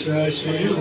ശശിവ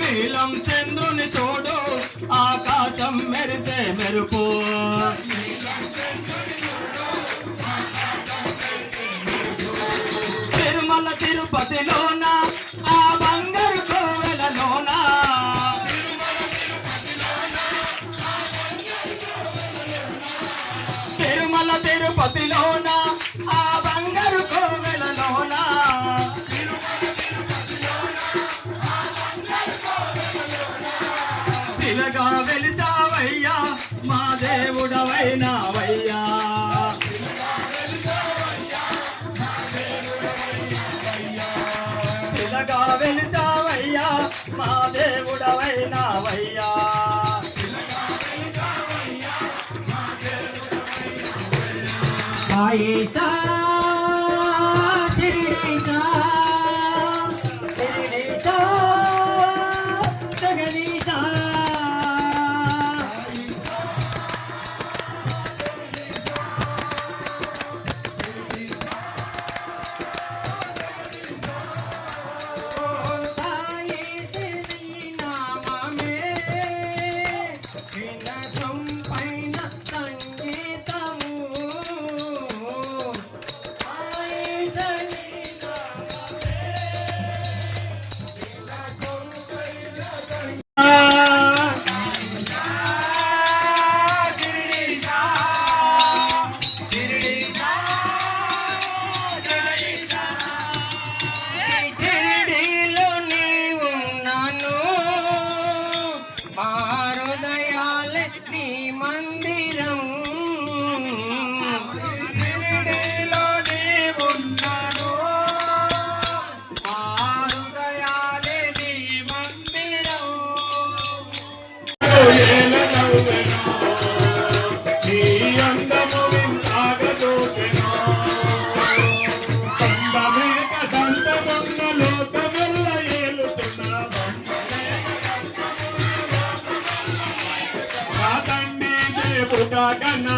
నీలం చంద్రుని చూడు ఆకాశం మెరిసే మెరుపు. తిరుమల తిరుపతిలోన ఆ బంగారు కోవెలలోన. తిరుమల తిరుపతిలోన తిలగా వెలిసావయ్యా మా దేవుడవైనావయ్యా. తిలగా వెలిసావయ్యా మా దేవుడవైనావయ్యా. సాయిషా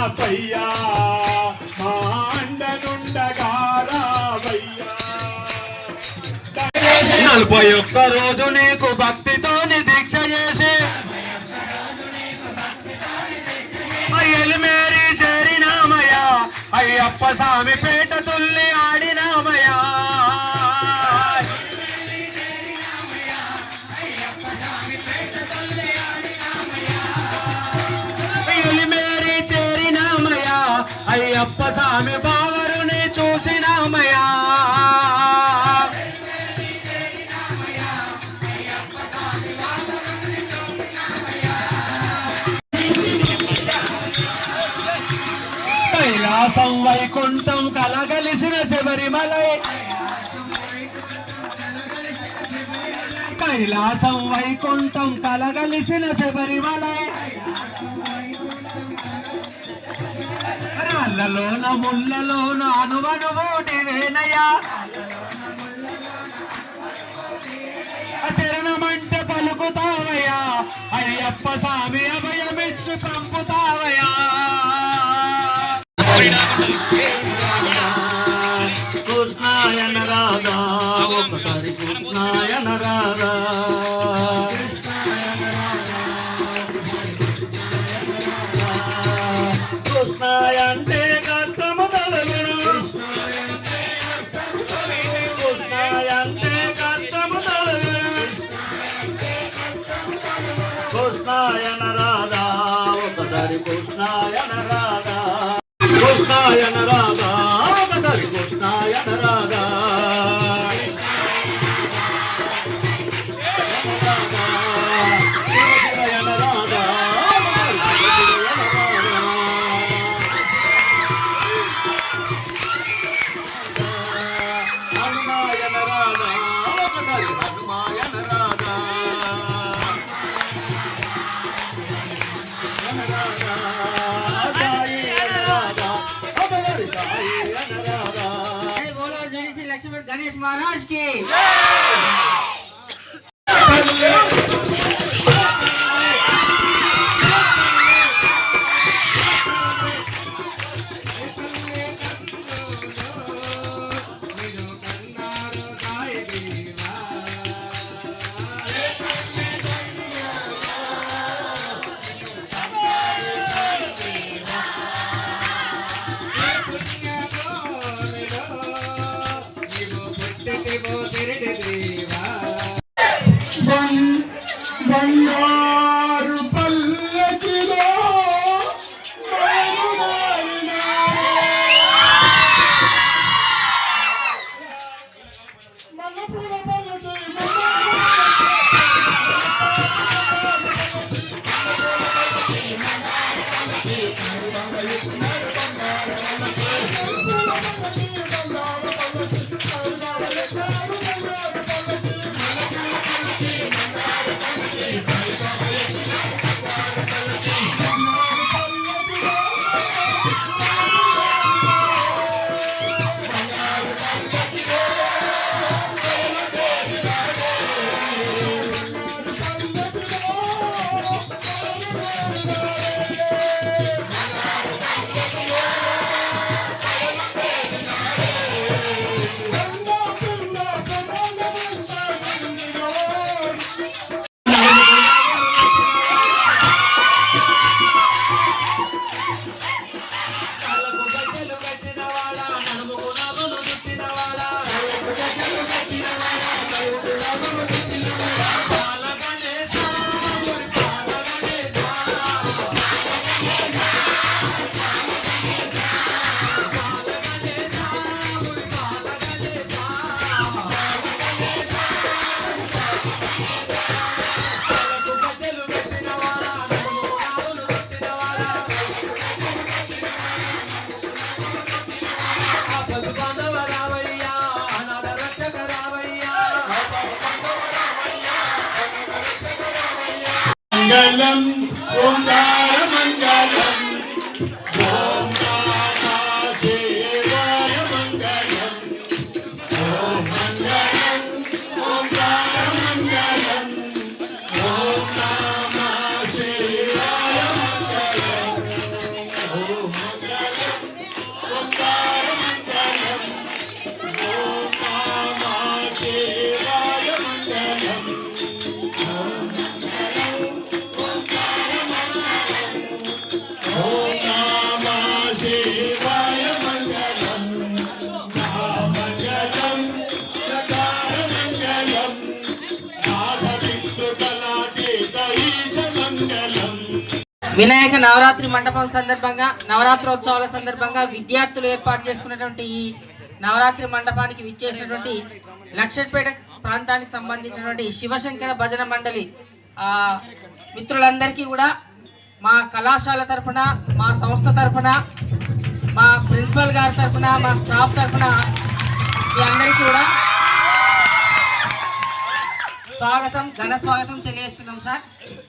గణపయ్యా మా అండనుండగా నలభై ఒక్క రోజు నీకు భక్తితోని దీక్ష చేసి అయ్యలు మేరీ చేరినామయ్యా అయ్యప్ప స్వామి పేట తుల్లి ఆడినామయ్యా. అయ్యప్ప స్వామి బావరుని చూసినామయా. కైలాసం వైకుంఠం కలగలిసిన శబరిమలై. కైలాసం వైకుంఠం కలగలిసిన శబరిమలై. రాళ్ళలోన ముళ్ళలోన అనువనువు నీవేనయ్యా. శరణమంటే పలుకుతావయ్యా. అయ్యప్ప స్వామి అభయమిచ్చు పంపుతావయ్యా అంటే కష్టము తొలగును కృష్ణాయన రాధా ఒకసారి కృష్ణాయన రాధా. కృష్ణాయన రాధా లక్ష్మీ గణేష్ మహారాజ్కి మంగళం ఓంకార వినాయక నవరాత్రి మండపం సందర్భంగా నవరాత్రోత్సవాల సందర్భంగా విద్యార్థులు ఏర్పాటు చేసుకున్నటువంటి ఈ నవరాత్రి మండపానికి విచ్చేసినటువంటి లక్షపేట ప్రాంతానికి సంబంధించినటువంటి శివశంకర భజన మండలి ఆ, మిత్రులందరికీ కూడా మా కళాశాల తరఫున మా సంస్థ తరఫున మా ప్రిన్సిపల్ గారి తరఫున మా స్టాఫ్ తరఫున మీ అందరికీ కూడా స్వాగతం ఘన స్వాగతం తెలియజేస్తున్నాం సార్.